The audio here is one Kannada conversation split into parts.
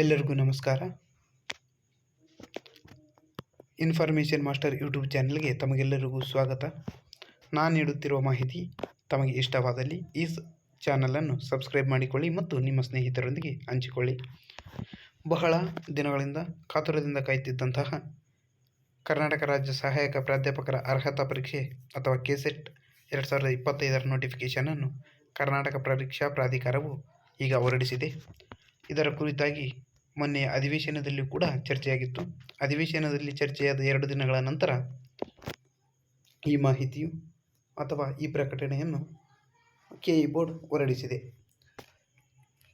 ಎಲ್ಲರಿಗೂ ನಮಸ್ಕಾರ. ಇನ್ಫಾರ್ಮೇಷನ್ ಮಾಸ್ಟರ್ ಯೂಟ್ಯೂಬ್ ಚಾನಲ್ಗೆ ತಮಗೆಲ್ಲರಿಗೂ ಸ್ವಾಗತ. ನಾನು ನೀಡುತ್ತಿರುವ ಮಾಹಿತಿ ತಮಗೆ ಇಷ್ಟವಾದಲ್ಲಿ ಈ ಚಾನಲನ್ನು ಸಬ್ಸ್ಕ್ರೈಬ್ ಮಾಡಿಕೊಳ್ಳಿ ಮತ್ತು ನಿಮ್ಮ ಸ್ನೇಹಿತರೊಂದಿಗೆ ಹಂಚಿಕೊಳ್ಳಿ. ಬಹಳ ದಿನಗಳಿಂದ ಕಾತುರದಿಂದ ಕಾಯುತ್ತಿದ್ದಂತಹ ಕರ್ನಾಟಕ ರಾಜ್ಯ ಸಹಾಯಕ ಪ್ರಾಧ್ಯಾಪಕರ ಅರ್ಹತಾ ಪರೀಕ್ಷೆ ಅಥವಾ ಕೆಸೆಟ್ ಎರಡು ಸಾವಿರದ ಇಪ್ಪತ್ತೈದರ ನೋಟಿಫಿಕೇಷನನ್ನು ಕರ್ನಾಟಕ ಪರೀಕ್ಷಾ ಪ್ರಾಧಿಕಾರವು ಈಗ ಹೊರಡಿಸಿದೆ. ಇದರ ಕುರಿತಾಗಿ ಮೊನ್ನೆಯ ಅಧಿವೇಶನದಲ್ಲಿ ಕೂಡ ಚರ್ಚೆಯಾಗಿತ್ತು. ಅಧಿವೇಶನದಲ್ಲಿ ಚರ್ಚೆಯಾದ ಎರಡು ದಿನಗಳ ನಂತರ ಈ ಮಾಹಿತಿಯು ಅಥವಾ ಈ ಪ್ರಕಟಣೆಯನ್ನು ಕೆ ಇ ಬೋರ್ಡ್ ಹೊರಡಿಸಿದೆ.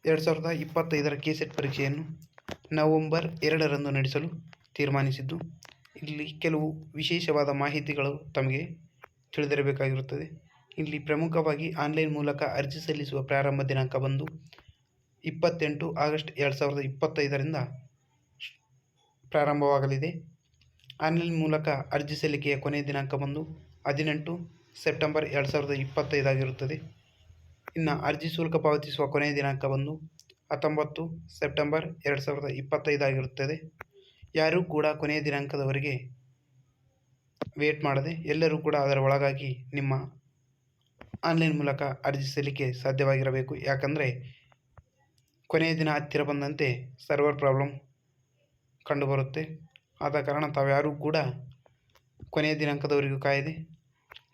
ಎರಡು ಸಾವಿರದ ಇಪ್ಪತ್ತೈದರ ಕೆಸೆಟ್ ಪರೀಕ್ಷೆಯನ್ನು ನವೆಂಬರ್ ಎರಡರಂದು ನಡೆಸಲು ತೀರ್ಮಾನಿಸಿದ್ದು, ಇಲ್ಲಿ ಕೆಲವು ವಿಶೇಷವಾದ ಮಾಹಿತಿಗಳು ತಮಗೆ ತಿಳಿದಿರಬೇಕಾಗಿರುತ್ತದೆ. ಇಲ್ಲಿ ಪ್ರಮುಖವಾಗಿ ಆನ್ಲೈನ್ ಮೂಲಕ ಅರ್ಜಿ ಸಲ್ಲಿಸುವ ಪ್ರಾರಂಭ ದಿನಾಂಕ ಬಂದು ಇಪ್ಪತ್ತೆಂಟು ಆಗಸ್ಟ್ ಎರಡು ಸಾವಿರದ ಇಪ್ಪತ್ತೈದರಿಂದ ಪ್ರಾರಂಭವಾಗಲಿದೆ. ಆನ್ಲೈನ್ ಮೂಲಕ ಅರ್ಜಿ ಸಲ್ಲಿಕೆಯ ಕೊನೆಯ ದಿನಾಂಕ ಬಂದು ಹದಿನೆಂಟು ಸೆಪ್ಟೆಂಬರ್ ಎರಡು ಸಾವಿರದ ಇಪ್ಪತ್ತೈದಾಗಿರುತ್ತದೆ ಇನ್ನು ಅರ್ಜಿ ಶುಲ್ಕ ಪಾವತಿಸುವ ಕೊನೆಯ ದಿನಾಂಕ ಬಂದು ಹತ್ತೊಂಬತ್ತು ಸೆಪ್ಟೆಂಬರ್ ಎರಡು ಸಾವಿರದ ಇಪ್ಪತ್ತೈದಾಗಿರುತ್ತದೆ ಯಾರೂ ಕೂಡ ಕೊನೆಯ ದಿನಾಂಕದವರೆಗೆ ವೇಟ್ ಮಾಡದೆ ಎಲ್ಲರೂ ಕೂಡ ಅದರ ಒಳಗಾಗಿ ನಿಮ್ಮ ಆನ್ಲೈನ್ ಮೂಲಕ ಅರ್ಜಿ ಸಲ್ಲಿಕೆ ಸಾಧ್ಯವಾಗಿರಬೇಕು. ಯಾಕಂದರೆ ಕೊನೆಯ ದಿನ ಹತ್ತಿರ ಬಂದಂತೆ ಸರ್ವರ್ ಪ್ರಾಬ್ಲಮ್ ಕಂಡುಬರುತ್ತೆ. ಆದ ಕಾರಣ ತಾವ್ಯಾರೂ ಕೂಡ ಕೊನೆಯ ದಿನಾಂಕದವರೆಗೂ ಕಾಯದೆ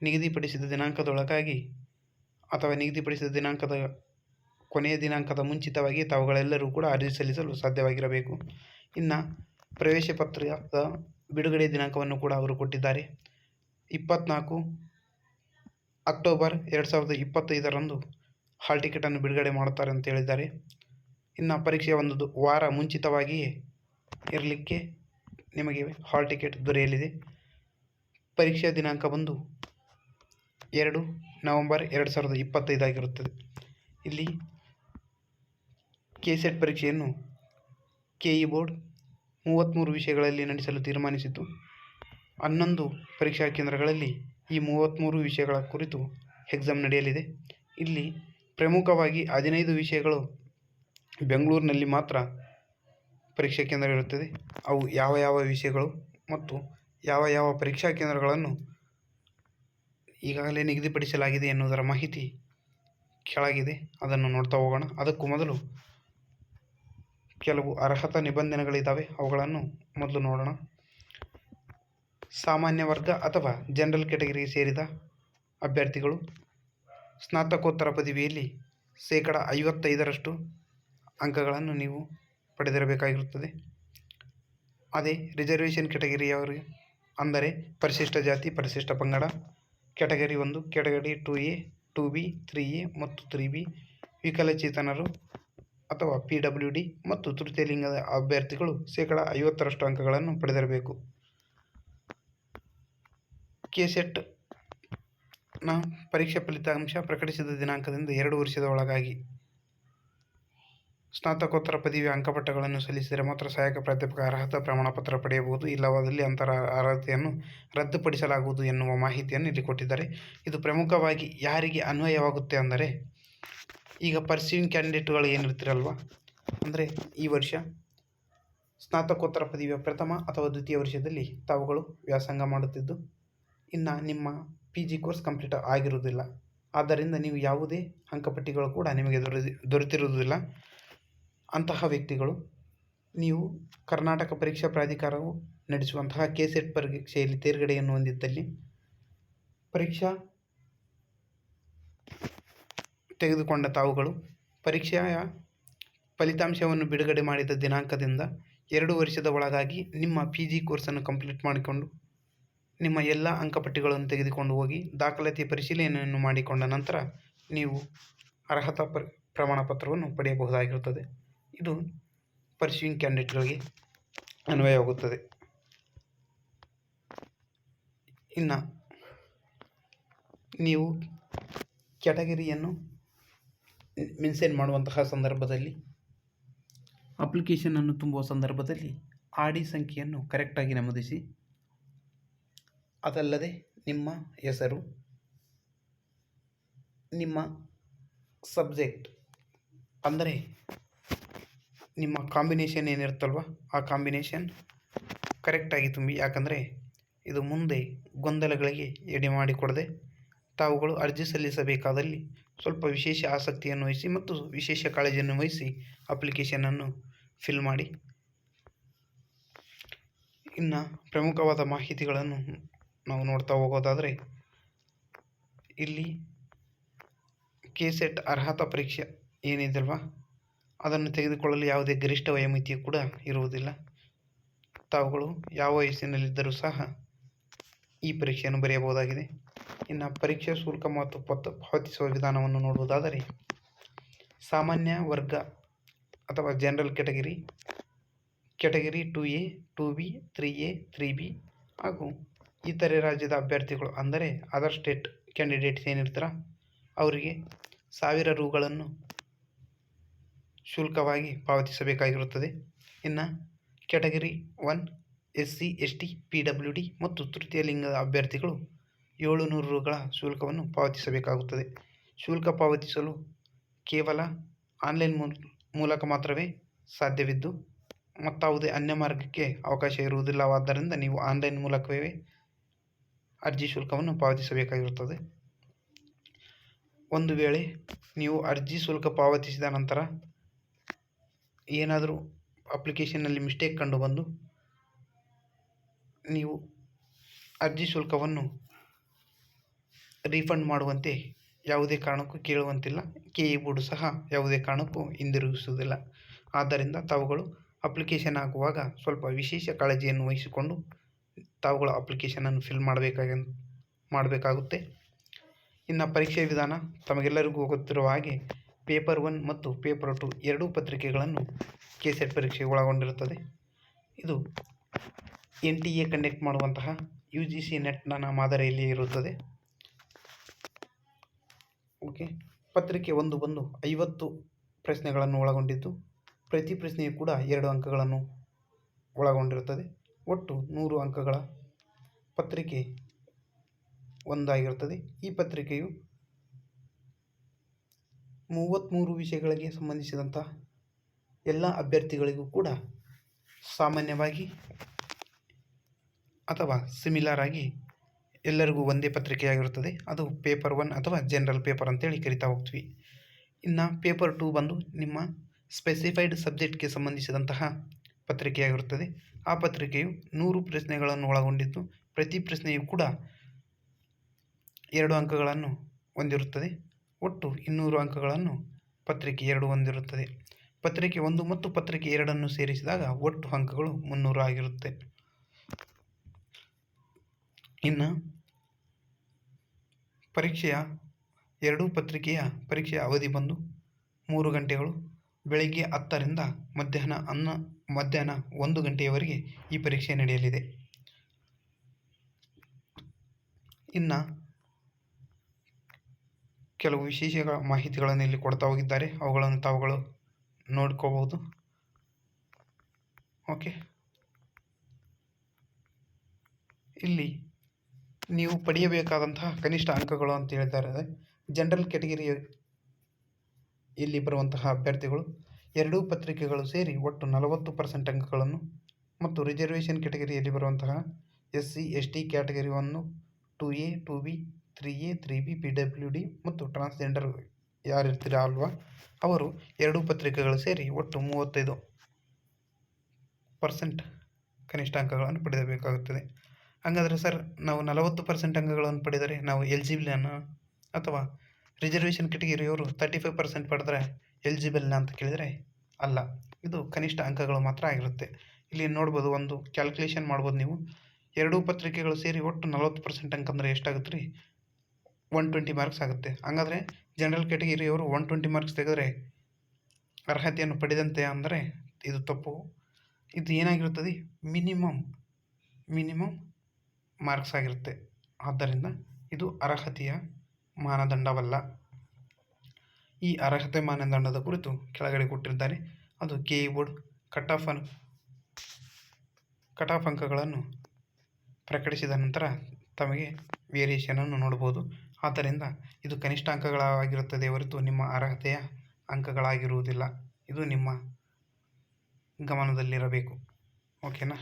ನಿಗದಿಪಡಿಸಿದ ದಿನಾಂಕದೊಳಗಾಗಿ ಅಥವಾ ನಿಗದಿಪಡಿಸಿದ ದಿನಾಂಕದ ಕೊನೆಯ ದಿನಾಂಕದ ಮುಂಚಿತವಾಗಿ ತಾವುಗಳೆಲ್ಲರೂ ಕೂಡ ಅರ್ಜಿ ಸಲ್ಲಿಸಲು ಸಾಧ್ಯವಾಗಿರಬೇಕು. ಇನ್ನು ಪ್ರವೇಶ ಪತ್ರದ ಬಿಡುಗಡೆ ದಿನಾಂಕವನ್ನು ಕೂಡ ಅವರು ಕೊಟ್ಟಿದ್ದಾರೆ. ಇಪ್ಪತ್ನಾಲ್ಕು ಅಕ್ಟೋಬರ್ ಎರಡು ಸಾವಿರದ ಇಪ್ಪತ್ತೈದರಂದು ಹಾಲ್ ಟಿಕೆಟನ್ನು ಬಿಡುಗಡೆ ಮಾಡುತ್ತಾರೆ ಅಂತ ಹೇಳಿದ್ದಾರೆ. ಇನ್ನು ಪರೀಕ್ಷೆ ಒಂದು ವಾರ ಮುಂಚಿತವಾಗಿಯೇ ಇರಲಿಕ್ಕೆ ನಿಮಗೆ ಹಾಲ್ ಟಿಕೆಟ್ ದೊರೆಯಲಿದೆ. ಪರೀಕ್ಷೆಯ ದಿನಾಂಕ ಬಂದು ಎರಡು ನವೆಂಬರ್ ಎರಡು ಸಾವಿರದ ಇಪ್ಪತ್ತೈದಾಗಿರುತ್ತದೆ ಇಲ್ಲಿ ಕೆ ಸೆಟ್ ಪರೀಕ್ಷೆಯನ್ನು ಕೆ ಇ ಬೋರ್ಡ್ ಮೂವತ್ತ್ಮೂರು ವಿಷಯಗಳಲ್ಲಿ ನಡೆಸಲು ತೀರ್ಮಾನಿಸಿತು. ಹನ್ನೊಂದು ಪರೀಕ್ಷಾ ಕೇಂದ್ರಗಳಲ್ಲಿ ಈ ಮೂವತ್ತ್ಮೂರು ವಿಷಯಗಳ ಕುರಿತು ಎಕ್ಸಾಮ್ ನಡೆಯಲಿದೆ. ಇಲ್ಲಿ ಪ್ರಮುಖವಾಗಿ ಹದಿನೈದು ವಿಷಯಗಳು ಬೆಂಗಳೂರಿನಲ್ಲಿ ಮಾತ್ರ ಪರೀಕ್ಷಾ ಕೇಂದ್ರ ಇರುತ್ತದೆ. ಅವು ಯಾವ ಯಾವ ವಿಷಯಗಳು ಮತ್ತು ಯಾವ ಯಾವ ಪರೀಕ್ಷಾ ಕೇಂದ್ರಗಳನ್ನು ಈಗಾಗಲೇ ನಿಗದಿಪಡಿಸಲಾಗಿದೆ ಎನ್ನುವುದರ ಮಾಹಿತಿ ಕೆಳಗಿದೆ. ಅದನ್ನು ನೋಡ್ತಾ ಹೋಗೋಣ. ಅದಕ್ಕೂ ಮೊದಲು ಕೆಲವು ಅರ್ಹತಾ ನಿಬಂಧನೆಗಳಿದ್ದಾವೆ. ಅವುಗಳನ್ನು ಮೊದಲು ನೋಡೋಣ. ಸಾಮಾನ್ಯ ವರ್ಗ ಅಥವಾ ಜನರಲ್ ಕೆಟಗರಿಗೆ ಸೇರಿದ ಅಭ್ಯರ್ಥಿಗಳು ಸ್ನಾತಕೋತ್ತರ ಪದವಿಯಲ್ಲಿ ಶೇಕಡ ಐವತ್ತೈದರಷ್ಟು ಅಂಕಗಳನ್ನು ನೀವು ಪಡೆದಿರಬೇಕಾಗಿರುತ್ತದೆ. ಅದೇ ರಿಸರ್ವೇಷನ್ ಕೆಟಗರಿಯವರಿಗೆ ಅಂದರೆ ಪರಿಶಿಷ್ಟ ಜಾತಿ, ಪರಿಶಿಷ್ಟ ಪಂಗಡ ಕ್ಯಾಟಗರಿ ಒಂದು category two A two B three A ಮತ್ತು ತ್ರೀ ಬಿ ವಿಕಲಚೇತನರು ಅಥವಾ ಪಿ ಡಬ್ಲ್ಯೂ ಡಿ ಮತ್ತು ತೃತೀಯ ಲಿಂಗದ ಅಭ್ಯರ್ಥಿಗಳು ಶೇಕಡ ಐವತ್ತರಷ್ಟು ಅಂಕಗಳನ್ನು ಪಡೆದಿರಬೇಕು. ಕೆ ಸೆಟ್ನ ಪರೀಕ್ಷಾ ಫಲಿತಾಂಶ ಪ್ರಕಟಿಸಿದ ದಿನಾಂಕದಿಂದ ಎರಡು ವರ್ಷದ ಒಳಗಾಗಿ ಸ್ನಾತಕೋತ್ತರ ಪದವಿಯ ಅಂಕಪಟ್ಟಗಳನ್ನು ಸಲ್ಲಿಸಿದರೆ ಮಾತ್ರ ಸಹಾಯಕ ಪ್ರಾಧ್ಯಾಪಕ ಅರ್ಹತಾ ಪ್ರಮಾಣಪತ್ರ ಪಡೆಯಬಹುದು. ಇಲ್ಲವಾದಲ್ಲಿ ಅಂತರ ಅರ್ಹತೆಯನ್ನು ರದ್ದುಪಡಿಸಲಾಗುವುದು ಎನ್ನುವ ಮಾಹಿತಿಯನ್ನು ಇಲ್ಲಿ ಕೊಟ್ಟಿದ್ದಾರೆ. ಇದು ಪ್ರಮುಖವಾಗಿ ಯಾರಿಗೆ ಅನ್ವಯವಾಗುತ್ತೆ ಅಂದರೆ, ಈಗ ಪರ್ಸ್ಯೂಯಿಂಗ್ ಕ್ಯಾಂಡಿಡೇಟ್ಗಳು ಏನಿರ್ತಿರಲ್ವ? ಅಂದರೆ ಈ ವರ್ಷ ಸ್ನಾತಕೋತ್ತರ ಪದವಿಯ ಪ್ರಥಮ ಅಥವಾ ದ್ವಿತೀಯ ವರ್ಷದಲ್ಲಿ ತಾವುಗಳು ವ್ಯಾಸಂಗ ಮಾಡುತ್ತಿದ್ದು, ಇನ್ನು ನಿಮ್ಮ ಪಿ ಜಿ ಕೋರ್ಸ್ ಕಂಪ್ಲೀಟ್ ಆಗಿರುವುದಿಲ್ಲ. ಆದ್ದರಿಂದ ನೀವು ಯಾವುದೇ ಅಂಕಪಟ್ಟಿಗಳು ಕೂಡ ನಿಮಗೆ ದೊರೆ ದೊರೆತಿರುವುದಿಲ್ಲ. ಅಂತಹ ವ್ಯಕ್ತಿಗಳು ನೀವು ಕರ್ನಾಟಕ ಪರೀಕ್ಷಾ ಪ್ರಾಧಿಕಾರವು ನಡೆಸುವಂತಹ ಕೆ ಸೆಟ್ ಪರೀಕ್ಷೆಯಲ್ಲಿ ತೇರ್ಗಡೆಯನ್ನು ಹೊಂದಿದ್ದಲ್ಲಿ ಪರೀಕ್ಷಾ ತೆಗೆದುಕೊಂಡ ತಾವುಗಳು ಪರೀಕ್ಷೆಯ ಫಲಿತಾಂಶವನ್ನು ಬಿಡುಗಡೆ ಮಾಡಿದ ದಿನಾಂಕದಿಂದ ಎರಡು ವರ್ಷದ ಒಳಗಾಗಿ ನಿಮ್ಮ ಪಿ ಜಿ ಕೋರ್ಸನ್ನು ಕಂಪ್ಲೀಟ್ ಮಾಡಿಕೊಂಡು ನಿಮ್ಮ ಎಲ್ಲ ಅಂಕಪಟ್ಟಿಗಳನ್ನು ತೆಗೆದುಕೊಂಡು ಹೋಗಿ ದಾಖಲಾತಿ ಪರಿಶೀಲನೆಯನ್ನು ಮಾಡಿಕೊಂಡ ನಂತರ ನೀವು ಅರ್ಹತಾ ಪ್ರ, ಪ್ರಮಾಣಪತ್ರವನ್ನು ಪಡೆಯಬಹುದಾಗಿರುತ್ತದೆ. ಇದು ಪರ್ಸ್ಯೂಯಿಂಗ್ ಕ್ಯಾಂಡಿಡೇಟ್ಗಳಿಗೆ ಅನ್ವಯವಾಗುತ್ತದೆ ಇನ್ನು ನೀವು ಕ್ಯಾಟಗರಿಯನ್ನು ಮೆನ್ಷನ್ ಮಾಡುವಂತಹ ಸಂದರ್ಭದಲ್ಲಿ ಅಪ್ಲಿಕೇಶನನ್ನು ತುಂಬುವ ಸಂದರ್ಭದಲ್ಲಿ ಆರ್ ಡಿ ಸಂಖ್ಯೆಯನ್ನು ಕರೆಕ್ಟಾಗಿ ನಮೂದಿಸಿ. ಅದಲ್ಲದೆ ನಿಮ್ಮ ಹೆಸರು, ನಿಮ್ಮ ಸಬ್ಜೆಕ್ಟ್, ಅಂದರೆ ನಿಮ್ಮ ಕಾಂಬಿನೇಷನ್ ಏನಿರುತ್ತಲ್ವ? ಆ ಕಾಂಬಿನೇಷನ್ ಕರೆಕ್ಟಾಗಿ ತುಂಬಿ, ಯಾಕಂದರೆ ಇದು ಮುಂದೆ ಗೊಂದಲಗಳಿಗೆ ಎಡೆ ಮಾಡಿಕೊಡದೆ ತಾವುಗಳು ಅರ್ಜಿ ಸಲ್ಲಿಸಬೇಕಾದಲ್ಲಿ ಸ್ವಲ್ಪ ವಿಶೇಷ ಆಸಕ್ತಿಯನ್ನು ವಹಿಸಿ ಮತ್ತು ವಿಶೇಷ ಕಾಳಜಿಯನ್ನು ವಹಿಸಿ ಅಪ್ಲಿಕೇಶನನ್ನು ಫಿಲ್ ಮಾಡಿ. ಇನ್ನು ಪ್ರಮುಖವಾದ ಮಾಹಿತಿಗಳನ್ನು ನಾವು ನೋಡ್ತಾ ಹೋಗೋದಾದರೆ, ಇಲ್ಲಿ ಕೆ ಸೆಟ್ ಅರ್ಹತಾ ಪರೀಕ್ಷೆ ಏನಿದೆಯಲ್ವ ಅದನ್ನು ತೆಗೆದುಕೊಳ್ಳಲು ಯಾವುದೇ ಗರಿಷ್ಠ ವಯೋಮಿತಿ ಕೂಡ ಇರುವುದಿಲ್ಲ. ತಾವುಗಳು ಯಾವ ವಯಸ್ಸಿನಲ್ಲಿದ್ದರೂ ಸಹ ಈ ಪರೀಕ್ಷೆಯನ್ನು ಬರೆಯಬಹುದಾಗಿದೆ. ಇನ್ನು ಪರೀಕ್ಷಾ ಶುಲ್ಕ ಮತ್ತು ಪತ್, ಪಾವತಿಸುವ ವಿಧಾನವನ್ನು ನೋಡುವುದಾದರೆ, ಸಾಮಾನ್ಯ ವರ್ಗ ಅಥವಾ general category category two A, two B, three A, three B ಹಾಗೂ ಇತರೆ ರಾಜ್ಯದ ಅಭ್ಯರ್ಥಿಗಳು ಅಂದರೆ ಅದರ್ ಸ್ಟೇಟ್ ಕ್ಯಾಂಡಿಡೇಟ್ಸ್ ಏನಿರ್ತಾರ ಅವರಿಗೆ ಸಾವಿರ ರುಗಳನ್ನು ಶುಲ್ಕವಾಗಿ ಪಾವತಿಸಬೇಕಾಗಿರುತ್ತದೆ. ಇನ್ನು category one S C S T P W D ಮತ್ತು ತೃತೀಯ ಲಿಂಗದ ಅಭ್ಯರ್ಥಿಗಳು ಏಳುನೂರು ರುಗಳ ಶುಲ್ಕವನ್ನು ಪಾವತಿಸಬೇಕಾಗುತ್ತದೆ. ಶುಲ್ಕ ಪಾವತಿಸಲು ಕೇವಲ ಆನ್ಲೈನ್ ಮೂಲಕ ಮಾತ್ರವೇ ಸಾಧ್ಯವಿದ್ದು, ಮತ್ತಾವುದೇ ಅನ್ಯ ಮಾರ್ಗಕ್ಕೆ ಅವಕಾಶ ಇರುವುದಿಲ್ಲವಾದ್ದರಿಂದ ನೀವು ಆನ್ಲೈನ್ ಮೂಲಕವೇ ಅರ್ಜಿ ಶುಲ್ಕವನ್ನು ಪಾವತಿಸಬೇಕಾಗಿರುತ್ತದೆ. ಒಂದು ವೇಳೆ ನೀವು ಅರ್ಜಿ ಶುಲ್ಕ ಪಾವತಿಸಿದ ನಂತರ ಏನಾದರೂ ಅಪ್ಲಿಕೇಶನ್ನಲ್ಲಿ ಮಿಸ್ಟೇಕ್ ಕಂಡುಬಂದು ನೀವು ಅರ್ಜಿ ಶುಲ್ಕವನ್ನು ರೀಫಂಡ್ ಮಾಡುವಂತೆ ಯಾವುದೇ ಕಾರಣಕ್ಕೂ ಕೇಳುವಂತಿಲ್ಲ. ಕೆ ಇ ಬೋರ್ಡು ಸಹ ಯಾವುದೇ ಕಾರಣಕ್ಕೂ ಹಿಂದಿರುಗಿಸುವುದಿಲ್ಲ. ಆದ್ದರಿಂದ ತಾವುಗಳು ಅಪ್ಲಿಕೇಶನ್ ಹಾಕುವಾಗ ಸ್ವಲ್ಪ ವಿಶೇಷ ಕಾಳಜಿಯನ್ನು ವಹಿಸಿಕೊಂಡು ತಾವುಗಳ ಅಪ್ಲಿಕೇಶನನ್ನು ಫಿಲ್ ಮಾಡಬೇಕಾಗ ಮಾಡಬೇಕಾಗುತ್ತೆ. ಇನ್ನು ಪರೀಕ್ಷೆ ವಿಧಾನ ತಮಗೆಲ್ಲರಿಗೂ ಗೊತ್ತಿರುವ ಹಾಗೆ ಪೇಪರ್ ಒನ್ ಮತ್ತು ಪೇಪರ್ ಟು ಎರಡೂ ಪತ್ರಿಕೆಗಳನ್ನು ಕೆ ಪರೀಕ್ಷೆ ಒಳಗೊಂಡಿರುತ್ತದೆ. ಇದು ಎನ್ ಟಿ ಎ ಕಂಡಕ್ಟ್ ಮಾಡುವಂತಹ ಯು ಜಿ ಸಿ ನೆಟ್ನ ಮಾದರಿಯಲ್ಲಿ ಇರುತ್ತದೆ. ಓಕೆ, ಪತ್ರಿಕೆ ಒಂದು ಬಂದು ಐವತ್ತು ಪ್ರಶ್ನೆಗಳನ್ನು ಒಳಗೊಂಡಿದ್ದು, ಪ್ರತಿ ಪ್ರಶ್ನೆಯು ಕೂಡ ಎರಡು ಅಂಕಗಳನ್ನು ಒಳಗೊಂಡಿರುತ್ತದೆ. ಒಟ್ಟು ನೂರು ಅಂಕಗಳ ಪತ್ರಿಕೆ ಒಂದಾಗಿರುತ್ತದೆ. ಈ ಪತ್ರಿಕೆಯು ಮೂವತ್ತ್ಮೂರು ವಿಷಯಗಳಿಗೆ ಸಂಬಂಧಿಸಿದಂಥ ಎಲ್ಲ ಅಭ್ಯರ್ಥಿಗಳಿಗೂ ಕೂಡ ಸಾಮಾನ್ಯವಾಗಿ ಅಥವಾ ಸಿಮಿಲರ್ ಆಗಿ ಎಲ್ಲರಿಗೂ ಒಂದೇ ಪತ್ರಿಕೆಯಾಗಿರುತ್ತದೆ. ಅದು ಪೇಪರ್ ಒನ್ ಅಥವಾ ಜನರಲ್ ಪೇಪರ್ ಅಂತೇಳಿ ಕರಿತಾ ಹೋಗ್ತೀವಿ. ಇನ್ನು ಪೇಪರ್ ಟೂ ಬಂದು ನಿಮ್ಮ ಸ್ಪೆಸಿಫೈಡ್ ಸಬ್ಜೆಕ್ಟ್ಗೆ ಸಂಬಂಧಿಸಿದಂತಹ ಪತ್ರಿಕೆಯಾಗಿರುತ್ತದೆ. ಆ ಪತ್ರಿಕೆಯು ನೂರು ಪ್ರಶ್ನೆಗಳನ್ನು ಒಳಗೊಂಡಿದ್ದು, ಪ್ರತಿ ಪ್ರಶ್ನೆಯೂ ಕೂಡ ಎರಡು ಅಂಕಗಳನ್ನು ಹೊಂದಿರುತ್ತದೆ. ಒಟ್ಟು ಇನ್ನೂರು ಅಂಕಗಳನ್ನು ಪತ್ರಿಕೆ ಎರಡು ಹೊಂದಿರುತ್ತದೆ. ಪತ್ರಿಕೆ ಒಂದು ಮತ್ತು ಪತ್ರಿಕೆ ಎರಡನ್ನು ಸೇರಿಸಿದಾಗ ಒಟ್ಟು ಅಂಕಗಳು ಮುನ್ನೂರು ಆಗಿರುತ್ತೆ. ಇನ್ನು ಪರೀಕ್ಷೆಯ ಎರಡೂ ಪತ್ರಿಕೆಯ ಪರೀಕ್ಷೆಯ ಅವಧಿ ಬಂದು ಮೂರು ಗಂಟೆಗಳು. ಬೆಳಗ್ಗೆ ಹತ್ತರಿಂದ ಮಧ್ಯಾಹ್ನ ಅನ್ನ ಮಧ್ಯಾಹ್ನ ಒಂದು ಗಂಟೆಯವರೆಗೆ ಈ ಪರೀಕ್ಷೆ ನಡೆಯಲಿದೆ. ಇನ್ನು ಕೆಲವು ವಿಶೇಷ ಮಾಹಿತಿಗಳನ್ನು ಇಲ್ಲಿ ಕೊಡ್ತಾ ಹೋಗಿದ್ದಾರೆ. ಅವುಗಳನ್ನು ತಾವುಗಳು ನೋಡ್ಕೋಬಹುದು. ಓಕೆ. ಇಲ್ಲಿ ನೀವು ಪಡೆಯಬೇಕಾದಂತಹ ಕನಿಷ್ಠ ಅಂಕಗಳು ಅಂತ ಹೇಳ್ತಾರೆ ಜನರಲ್ ಕ್ಯಾಟಗರಿ ಇಲ್ಲಿ ಬರುವಂತಹ ಅಭ್ಯರ್ಥಿಗಳು ಎರಡೂ ಪತ್ರಿಕೆಗಳು ಸೇರಿ ಒಟ್ಟು ನಲವತ್ತು ಪರ್ಸೆಂಟ್ ಅಂಕಗಳನ್ನು ಮತ್ತು ರಿಸರ್ವೇಷನ್ ಕ್ಯಾಟಗರಿಯಲ್ಲಿ ಬರುವಂತಹ S C S T category one two A, two B three A, three B, P W D ಮತ್ತು ಟ್ರಾನ್ಸ್ಜೆಂಡರ್ ಯಾರು ಇರ್ತೀರ ಅಲ್ವಾ? ಅವರು ಎರಡೂ ಪತ್ರಿಕೆಗಳು ಸೇರಿ ಒಟ್ಟು ಮೂವತ್ತೈದು ಪರ್ಸೆಂಟ್ ಕನಿಷ್ಠ ಅಂಕಗಳನ್ನು ಪಡೆಯಬೇಕಾಗುತ್ತದೆ. ಹಾಗಾದರೆ ಸರ್, ನಾವು ನಲವತ್ತು ಪರ್ಸೆಂಟ್ ಅಂಕಗಳನ್ನು ಪಡೆದರೆ ನಾವು ಎಲಿಜಿಬಲನ್ನು ಅಥವಾ ರಿಸರ್ವೇಷನ್ ಕ್ಯಾಟಗಿರಿಯವರು ತರ್ಟಿ ಫೈವ್ ಪರ್ಸೆಂಟ್ ಪಡೆದರೆ ಎಲಿಜಿಬಲ್ನ ಅಂತ ಕೇಳಿದರೆ ಅಲ್ಲ. ಇದು ಕನಿಷ್ಠ ಅಂಕಗಳು ಮಾತ್ರ ಆಗಿರುತ್ತೆ. ಇಲ್ಲಿ ನೋಡ್ಬೋದು, ಒಂದು ಕ್ಯಾಲ್ಕುಲೇಷನ್ ಮಾಡ್ಬೋದು ನೀವು. ಎರಡೂ ಪತ್ರಿಕೆಗಳು ಸೇರಿ ಒಟ್ಟು ನಲವತ್ತು ಪರ್ಸೆಂಟ್ ಅಂಕ ಅಂದರೆ ಎಷ್ಟಾಗುತ್ತೆ ರೀ? ಒನ್ ಟ್ವೆಂಟಿ ಮಾರ್ಕ್ಸ್ ಆಗುತ್ತೆ. ಹಾಗಾದರೆ ಜನರಲ್ ಕ್ಯಾಟಗಿರಿಯವರು ಒನ್ ಟ್ವೆಂಟಿ ಮಾರ್ಕ್ಸ್ ತೆಗೆದರೆ ಅರ್ಹತೆಯನ್ನು ಪಡೆದಂತೆ ಅಂದರೆ ಇದು ತಪ್ಪು. ಇದು ಏನಾಗಿರುತ್ತದೆ? ಮಿನಿಮಮ್ ಮಿನಿಮಮ್ ಮಾರ್ಕ್ಸ್ ಆಗಿರುತ್ತೆ. ಆದ್ದರಿಂದ ಇದು ಅರ್ಹತೆಯ ಮಾನದಂಡವಲ್ಲ. ಈ ಅರ್ಹತೆ ಮಾನದಂಡದ ಕುರಿತು ಕೆಳಗಡೆ ಕೊಟ್ಟಿದ್ದಾರೆ. ಅದು K cut off cut off ಅಂಕಗಳನ್ನು ಪ್ರಕಟಿಸಿದ ನಂತರ ತಮಗೆ ವೇರಿಯೇಷನನ್ನು ನೋಡ್ಬೋದು. ಆದ್ದರಿಂದ ಇದು ಕನಿಷ್ಠ ಅಂಕಗಳಾಗಿರುತ್ತದೆ ಹೊರತು ನಿಮ್ಮ ಅರ್ಹತೆಯ ಅಂಕಗಳಾಗಿರುವುದಿಲ್ಲ. ಇದು ನಿಮ್ಮ ಗಮನದಲ್ಲಿರಬೇಕು. ಓಕೆನಾ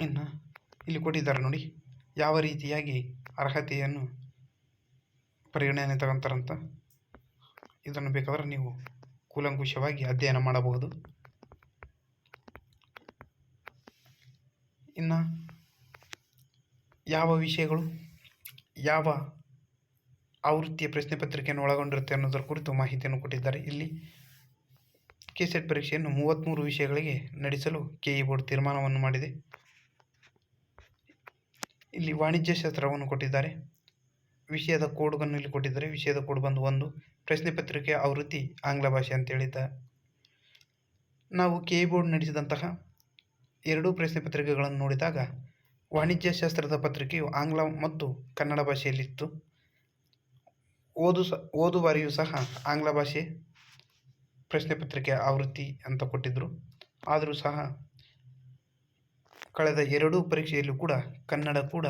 ಇನ್ನು ಇಲ್ಲಿ ಕೊಟ್ಟಿದ್ದಾರೆ ನೋಡಿ, ಯಾವ ರೀತಿಯಾಗಿ ಅರ್ಹತೆಯನ್ನು ಪರಿಗಣನೆ ತಗೊಂತಾರಂತ ಇದನ್ನು ಬೇಕಾದರೆ ನೀವು ಕೂಲಂಕುಷವಾಗಿ ಅಧ್ಯಯನ ಮಾಡಬಹುದು. ಇನ್ನು ಯಾವ ವಿಷಯಗಳು, ಯಾವ ಆವೃತ್ತಿಯ ಪ್ರಶ್ನೆ ಪತ್ರಿಕೆಯನ್ನು ಒಳಗೊಂಡಿರುತ್ತೆ ಅನ್ನೋದರ ಕುರಿತು ಮಾಹಿತಿಯನ್ನು ಕೊಟ್ಟಿದ್ದಾರೆ. ಇಲ್ಲಿ ಕೆಸೆಟ್ ಪರೀಕ್ಷೆಯನ್ನು ಮೂವತ್ತ್ಮೂರು ವಿಷಯಗಳಿಗೆ ನಡೆಸಲು ಕೆ ಇ ಬೋರ್ಡ್ ತೀರ್ಮಾನವನ್ನು ಮಾಡಿದೆ. ಇಲ್ಲಿ ವಾಣಿಜ್ಯ ಶಾಸ್ತ್ರವನ್ನು ಕೊಟ್ಟಿದ್ದಾರೆ. ವಿಷಯದ ಕೋಡ್ಗಳನ್ನು ಇಲ್ಲಿ ಕೊಟ್ಟಿದ್ದಾರೆ. ವಿಷಯದ ಕೋಡ್ ಬಂದು ಒಂದು ಪ್ರಶ್ನೆ ಪತ್ರಿಕೆಯ ಆವೃತ್ತಿ ಆಂಗ್ಲ ಭಾಷೆ ಅಂತ ಹೇಳಿದ್ದಾರೆ ನಾವು ಕೆ ಇ ಬೋರ್ಡ್ ನಡೆಸಿದಂತಹ ಎರಡೂ ಪ್ರಶ್ನೆ ಪತ್ರಿಕೆಗಳನ್ನು ನೋಡಿದಾಗ ವಾಣಿಜ್ಯ ಶಾಸ್ತ್ರದ ಪತ್ರಿಕೆಯು ಆಂಗ್ಲ ಮತ್ತು ಕನ್ನಡ ಭಾಷೆಯಲ್ಲಿತ್ತು. ಓದು ಸ ಓದುವಾರಿಯೂ ಸಹ ಆಂಗ್ಲ ಭಾಷೆ ಪ್ರಶ್ನೆ ಪತ್ರಿಕೆ ಆವೃತ್ತಿ ಅಂತ ಕೊಟ್ಟಿದ್ದರು ಆದರೂ ಸಹ ಕಳೆದ ಎರಡೂ ಪರೀಕ್ಷೆಯಲ್ಲೂ ಕೂಡ ಕನ್ನಡ ಕೂಡ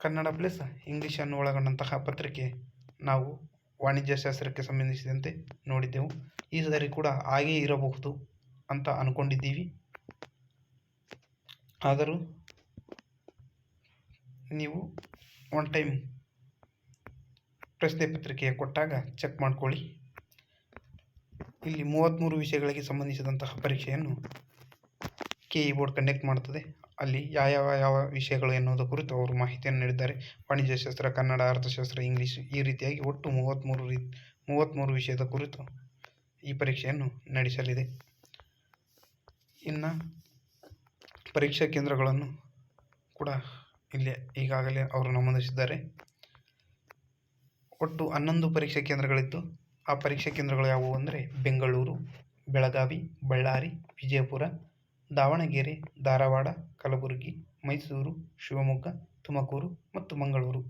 ಕನ್ನಡ ಪ್ಲಸ್ ಇಂಗ್ಲೀಷನ್ನು ಒಳಗೊಂಡಂತಹ ಪತ್ರಿಕೆ ನಾವು ವಾಣಿಜ್ಯ ಶಾಸ್ತ್ರಕ್ಕೆ ಸಂಬಂಧಿಸಿದಂತೆ ನೋಡಿದ್ದೆವು. ಈ ಸಾರಿ ಕೂಡ ಹಾಗೇ ಇರಬಹುದು ಅಂತ ಅಂದ್ಕೊಂಡಿದ್ದೀವಿ ಆದರೂ ನೀವು ಒನ್ ಟೈಮ್ ಪ್ರಶ್ನೆ ಪತ್ರಿಕೆಯ ಕೊಟ್ಟಾಗ ಚೆಕ್ ಮಾಡ್ಕೊಳ್ಳಿ. ಇಲ್ಲಿ ಮೂವತ್ತ್ಮೂರು ವಿಷಯಗಳಿಗೆ ಸಂಬಂಧಿಸಿದಂತಹ ಪರೀಕ್ಷೆಯನ್ನು ಕೆ ಇ ಬೋರ್ಡ್ ಕಂಡಕ್ಟ್ ಮಾಡುತ್ತದೆ. ಅಲ್ಲಿ ಯಾವ ಯಾವ ಯಾವ ವಿಷಯಗಳು ಎನ್ನುವುದರ ಕುರಿತು ಅವರು ಮಾಹಿತಿಯನ್ನು ನೀಡಿದ್ದಾರೆ. ವಾಣಿಜ್ಯಶಾಸ್ತ್ರ ಕನ್ನಡ, ಅರ್ಥಶಾಸ್ತ್ರ, ಇಂಗ್ಲೀಷ್ ಈ ರೀತಿಯಾಗಿ ಒಟ್ಟು ಮೂವತ್ತ್ಮೂರು ರೀ ಮೂವತ್ತ್ಮೂರು ವಿಷಯದ ಕುರಿತು ಈ ಪರೀಕ್ಷೆಯನ್ನು ನಡೆಸಲಿದೆ. ಇನ್ನು ಪರೀಕ್ಷಾ ಕೇಂದ್ರಗಳನ್ನು ಕೂಡ ಇಲ್ಲಿ ಈಗಾಗಲೇ ಅವರು ನಮೂದಿಸಿದ್ದಾರೆ. ಒಟ್ಟು ಹನ್ನೊಂದು ಪರೀಕ್ಷಾ ಕೇಂದ್ರಗಳಿದ್ದು ಆ ಪರೀಕ್ಷಾ ಕೇಂದ್ರಗಳು ಯಾವುವು ಅಂದರೆ ಬೆಂಗಳೂರು, ಬೆಳಗಾವಿ, ಬಳ್ಳಾರಿ, ವಿಜಯಪುರ, ದಾವಣಗೆರೆ, ಧಾರವಾಡ, ಕಲಬುರಗಿ, ಮೈಸೂರು, ಶಿವಮೊಗ್ಗ, ತುಮಕೂರು ಮತ್ತು ಮಂಗಳೂರು.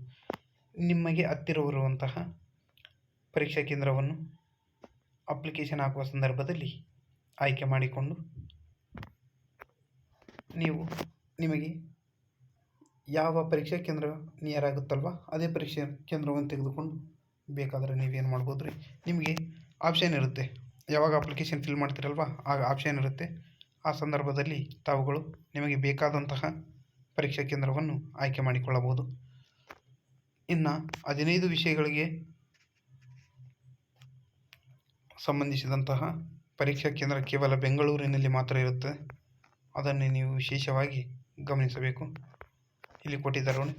ನಿಮಗೆ ಹತ್ತಿರವಿರುವಂತಹ ಪರೀಕ್ಷಾ ಕೇಂದ್ರವನ್ನು ಅಪ್ಲಿಕೇಶನ್ ಹಾಕುವ ಸಂದರ್ಭದಲ್ಲಿ ಆಯ್ಕೆ ಮಾಡಿಕೊಂಡು ನೀವು ನಿಮಗೆ ಯಾವ ಪರೀಕ್ಷಾ ಕೇಂದ್ರ ನಿಯರ್ ಆಗುತ್ತಲ್ವ ಅದೇ ಪರೀಕ್ಷಾ ಕೇಂದ್ರವನ್ನು ತೆಗೆದುಕೊಂಡು ಬೇಕಾದರೆ ನೀವೇನು ಮಾಡ್ಬೋದು ರೀ ನಿಮಗೆ ಆಪ್ಷನ್ ಇರುತ್ತೆ. ಯಾವಾಗ ಅಪ್ಲಿಕೇಶನ್ ಫಿಲ್ ಮಾಡ್ತೀರಲ್ವ, ಆಗ ಆಪ್ಷನ್ ಇರುತ್ತೆ. ಆ ಸಂದರ್ಭದಲ್ಲಿ ತಾವುಗಳು ನಿಮಗೆ ಬೇಕಾದಂತಹ ಪರೀಕ್ಷಾ ಕೇಂದ್ರವನ್ನು ಆಯ್ಕೆ ಮಾಡಿಕೊಳ್ಳಬಹುದು. ಇನ್ನು ಹದಿನೈದು ವಿಷಯಗಳಿಗೆ ಸಂಬಂಧಿಸಿದಂತಹ ಪರೀಕ್ಷಾ ಕೇಂದ್ರ ಕೇವಲ ಬೆಂಗಳೂರಿನಲ್ಲಿ ಮಾತ್ರ ಇರುತ್ತೆ. ಅದನ್ನು ನೀವು ವಿಶೇಷವಾಗಿ ಗಮನಿಸಬೇಕು. ಇಲ್ಲಿ ಕೊಟ್ಟಿದ್ದಾರೆ.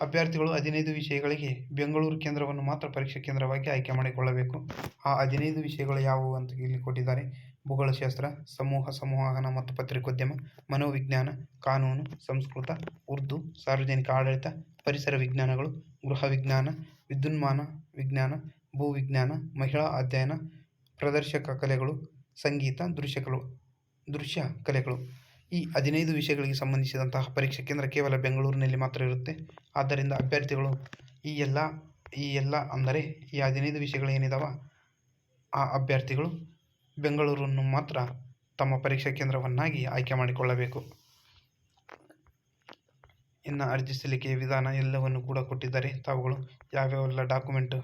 ಅಭ್ಯರ್ಥಿಗಳು ಹದಿನೈದು ವಿಷಯಗಳಿಗೆ ಬೆಂಗಳೂರು ಕೇಂದ್ರವನ್ನು ಮಾತ್ರ ಪರೀಕ್ಷಾ ಕೇಂದ್ರವಾಗಿ ಆಯ್ಕೆ ಮಾಡಿಕೊಳ್ಳಬೇಕು. ಆ ಹದಿನೈದು ವಿಷಯಗಳು ಯಾವುವು ಅಂತ ಇಲ್ಲಿ ಕೊಟ್ಟಿದ್ದಾರೆ. ಭೂಗೋಳಶಾಸ್ತ್ರ ಸಮೂಹ, ಸಂವಹನ ಮತ್ತು ಪತ್ರಿಕೋದ್ಯಮ, ಮನೋವಿಜ್ಞಾನ, ಕಾನೂನು, ಸಂಸ್ಕೃತ, ಉರ್ದು, ಸಾರ್ವಜನಿಕ ಆಡಳಿತ, ಪರಿಸರ ವಿಜ್ಞಾನಗಳು, ಗೃಹ ವಿಜ್ಞಾನ, ವಿದ್ಯುನ್ಮಾನ ವಿಜ್ಞಾನ ಭೂವಿಜ್ಞಾನ ಮಹಿಳಾ ಅಧ್ಯಯನ, ಪ್ರದರ್ಶಕ ಕಲೆಗಳು, ಸಂಗೀತ ದೃಶ್ಯಗಳು ದೃಶ್ಯ ಕಲೆಗಳು. ಈ ಹದಿನೈದು ವಿಷಯಗಳಿಗೆ ಸಂಬಂಧಿಸಿದಂತಹ ಪರೀಕ್ಷಾ ಕೇಂದ್ರ ಕೇವಲ ಬೆಂಗಳೂರಿನಲ್ಲಿ ಮಾತ್ರ ಇರುತ್ತೆ. ಆದ್ದರಿಂದ ಅಭ್ಯರ್ಥಿಗಳು ಈ ಎಲ್ಲ ಈ ಎಲ್ಲ ಅಂದರೆ ಈ ಹದಿನೈದು ವಿಷಯಗಳು ಏನಿದಾವ, ಆ ಅಭ್ಯರ್ಥಿಗಳು ಬೆಂಗಳೂರನ್ನು ಮಾತ್ರ ತಮ್ಮ ಪರೀಕ್ಷಾ ಕೇಂದ್ರವನ್ನಾಗಿ ಆಯ್ಕೆ ಮಾಡಿಕೊಳ್ಳಬೇಕು. ಇನ್ನು ಅರ್ಜಿ ಸಲ್ಲಿಕೆಯ ವಿಧಾನ ಎಲ್ಲವನ್ನು ಕೂಡ ಕೊಟ್ಟಿದ್ದಾರೆ. ತಾವುಗಳು ಯಾವ್ಯಾವೆಲ್ಲ ಡಾಕ್ಯುಮೆಂಟ್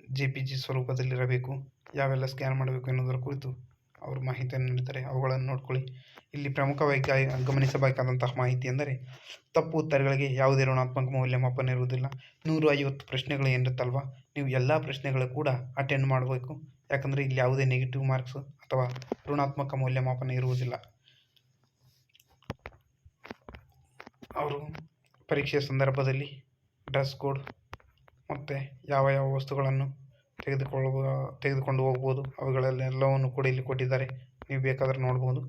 ಜೆ ಪಿ ಜಿ ಸ್ವರೂಪದಲ್ಲಿರಬೇಕು, ಯಾವೆಲ್ಲ ಸ್ಕ್ಯಾನ್ ಮಾಡಬೇಕು ಎನ್ನುವುದರ ಕುರಿತು ಅವರು ಮಾಹಿತಿಯನ್ನು ನೀಡ್ತಾರೆ ಅವುಗಳನ್ನು ನೋಡ್ಕೊಳ್ಳಿ. ಇಲ್ಲಿ ಪ್ರಮುಖವಾಗಿ ಗಮನಿಸಬೇಕಾದಂತಹ ಮಾಹಿತಿ ಎಂದರೆ, ತಪ್ಪು ಉತ್ತರಗಳಿಗೆ ಯಾವುದೇ ಋಣಾತ್ಮಕ ಮೌಲ್ಯಮಾಪನ ಇರುವುದಿಲ್ಲ. ನೂರು ಐವತ್ತು ಪ್ರಶ್ನೆಗಳು ಏನಿರುತ್ತಲ್ವ ನೀವು ಎಲ್ಲ ಪ್ರಶ್ನೆಗಳು ಕೂಡ ಅಟೆಂಡ್ ಮಾಡಬೇಕು. ಯಾಕಂದರೆ ಇಲ್ಲಿ ಯಾವುದೇ ನೆಗೆಟಿವ್ ಮಾರ್ಕ್ಸ್ ಅಥವಾ ಋಣಾತ್ಮಕ ಮೌಲ್ಯಮಾಪನ ಇರುವುದಿಲ್ಲ. ಅವರು ಪರೀಕ್ಷೆಯ ಸಂದರ್ಭದಲ್ಲಿ ಡ್ರೆಸ್ ಕೋಡ್ ಮತ್ತು ಯಾವ ಯಾವ ವಸ್ತುಗಳನ್ನು ತೆಗೆದುಕೊಳ್ಳುವ, ತೆಗೆದುಕೊಂಡು ಹೋಗ್ಬೋದು. ಅವುಗಳೆಲ್ಲವನ್ನು ಕೂಡ ಇಲ್ಲಿ ಕೊಟ್ಟಿದ್ದಾರೆ. ನೀವು ಬೇಕಾದ್ರೆ ನೋಡ್ಬೋದು.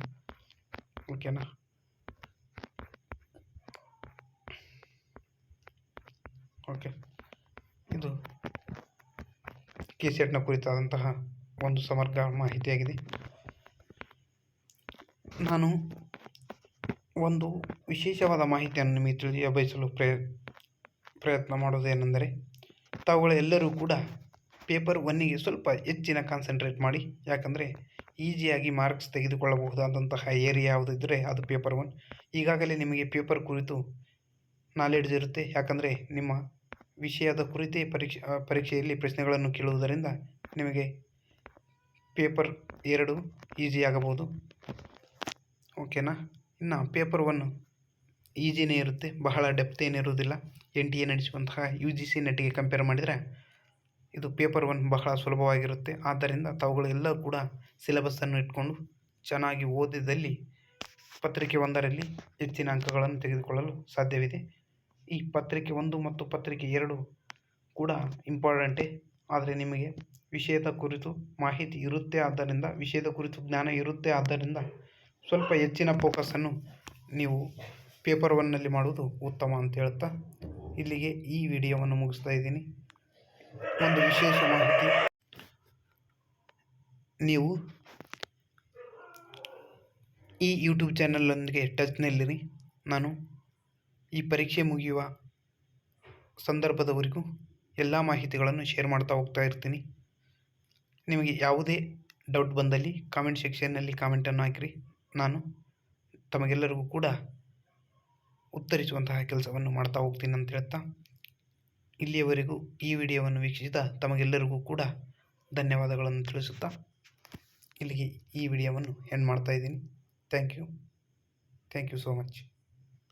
ಓಕೆನಾ? ಓಕೆ. ಇದು ಕೆ ಸೆಟ್ನ ಕುರಿತಾದಂತಹ ಒಂದು ಸಮಗ್ರ ಮಾಹಿತಿಯಾಗಿದೆ. ನಾನು ಒಂದು ವಿಶೇಷವಾದ ಮಾಹಿತಿಯನ್ನು ನಿಮಗೆ ತಿಳಿಯ ಬಯಸಲು ಪ್ರಯ ಪ್ರಯತ್ನ ಮಾಡೋದೇನೆಂದರೆ ತಾವುಗಳೆಲ್ಲರೂ ಕೂಡ ಪೇಪರ್ ಒನ್ನಿಗೆ ಸ್ವಲ್ಪ ಹೆಚ್ಚಿನ ಕಾನ್ಸಂಟ್ರೇಟ್ ಮಾಡಿ. ಯಾಕಂದರೆ ಈಸಿಯಾಗಿ ಮಾರ್ಕ್ಸ್ ತೆಗೆದುಕೊಳ್ಳಬಹುದಾದಂತಹ ಏರಿಯಾ ಯಾವುದಿದ್ದರೆ ಅದು ಪೇಪರ್ ಒನ್. ಈಗಾಗಲೇ ನಿಮಗೆ ಪೇಪರ್ ಕುರಿತು ನಾಲೆಡ್ಜ್ ಇರುತ್ತೆ. ಯಾಕಂದರೆ ನಿಮ್ಮ ವಿಷಯದ ಕುರಿತೇ ಪರೀಕ್ಷೆ ಪರೀಕ್ಷೆಯಲ್ಲಿ ಪ್ರಶ್ನೆಗಳನ್ನು ಕೇಳುವುದರಿಂದ ನಿಮಗೆ ಪೇಪರ್ ಎರಡು ಈಸಿಯಾಗಬಹುದು ಓಕೆನಾ? ಇನ್ನು ಪೇಪರ್ ಒನ್ ಈಸಿನೇ ಇರುತ್ತೆ. ಬಹಳ ಡೆಪ್ತ್ ಏನಿರುವುದಿಲ್ಲ. ಎನ್ ಟಿ ಎ ನಡೆಸುವಂತಹ ಯು ಜಿ ಸಿ ನೆಟ್ಗೆ ಕಂಪೇರ್ ಮಾಡಿದರೆ ಇದು ಪೇಪರ್ ಒನ್ ಬಹಳ ಸುಲಭವಾಗಿರುತ್ತೆ. ಆದ್ದರಿಂದ ತಾವುಗಳೆಲ್ಲ ಕೂಡ ಸಿಲೆಬಸ್ಸನ್ನು ಇಟ್ಕೊಂಡು ಚೆನ್ನಾಗಿ ಓದಿದಲ್ಲಿ ಪತ್ರಿಕೆ ಒಂದರಲ್ಲಿ ಹೆಚ್ಚಿನ ಅಂಕಗಳನ್ನು ತೆಗೆದುಕೊಳ್ಳಲು ಸಾಧ್ಯವಿದೆ. ಈ ಪತ್ರಿಕೆ ಒಂದು ಮತ್ತು ಪತ್ರಿಕೆ ಎರಡು ಕೂಡ ಇಂಪಾರ್ಟೆಂಟೇ ಆದರೆ ನಿಮಗೆ ವಿಷಯದ ಕುರಿತು ಮಾಹಿತಿ ಇರುತ್ತೆ ಆದ್ದರಿಂದ, ವಿಷಯದ ಕುರಿತು ಜ್ಞಾನ ಇರುತ್ತೆ ಆದ್ದರಿಂದ ಸ್ವಲ್ಪ ಹೆಚ್ಚಿನ ಫೋಕಸನ್ನು ನೀವು ಪೇಪರ್ ಒನ್ನಲ್ಲಿ ಮಾಡುವುದು ಉತ್ತಮ ಅಂತ ಹೇಳ್ತಾ ಇಲ್ಲಿಗೆ ಈ ವಿಡಿಯೋವನ್ನು ಮುಗಿಸ್ತಾ ಇದ್ದೀನಿ. ಒಂದು ವಿಶೇಷ ಮಾಹಿತಿ. ನೀವು ಈ ಯೂಟ್ಯೂಬ್ ಚಾನಲೊಂದಿಗೆ ಟಚ್ನಲ್ಲಿರಿ ನಾನು ಈ ಪರೀಕ್ಷೆ ಮುಗಿಯುವ ಸಂದರ್ಭದವರೆಗೂ ಎಲ್ಲ ಮಾಹಿತಿಗಳನ್ನು ಶೇರ್ ಮಾಡ್ತಾ ಹೋಗ್ತಾ ಇರ್ತೀನಿ. ನಿಮಗೆ ಯಾವುದೇ ಡೌಟ್ ಬಂದಲ್ಲಿ ಕಾಮೆಂಟ್ ಸೆಕ್ಷನ್ನಲ್ಲಿ ಕಾಮೆಂಟನ್ನು ಹಾಕಿರಿ. ನಾನು ತಮಗೆಲ್ಲರಿಗೂ ಕೂಡ ಉತ್ತರಿಸುವಂತಹ ಕೆಲಸವನ್ನು ಮಾಡ್ತಾ ಹೋಗ್ತೀನಿ ಅಂತ ಹೇಳ್ತಾ ಇಲ್ಲಿಯವರೆಗೂ ಈ ವಿಡಿಯೋವನ್ನು ವೀಕ್ಷಿಸಿದ ತಮಗೆಲ್ಲರಿಗೂ ಕೂಡ ಧನ್ಯವಾದಗಳನ್ನು ತಿಳಿಸುತ್ತಾ ಇಲ್ಲಿಗೆ ಈ ವಿಡಿಯೋವನ್ನು ಎಂಡ್ ಮಾಡ್ತಾ ಇದ್ದೀನಿ. Thank you thank you so much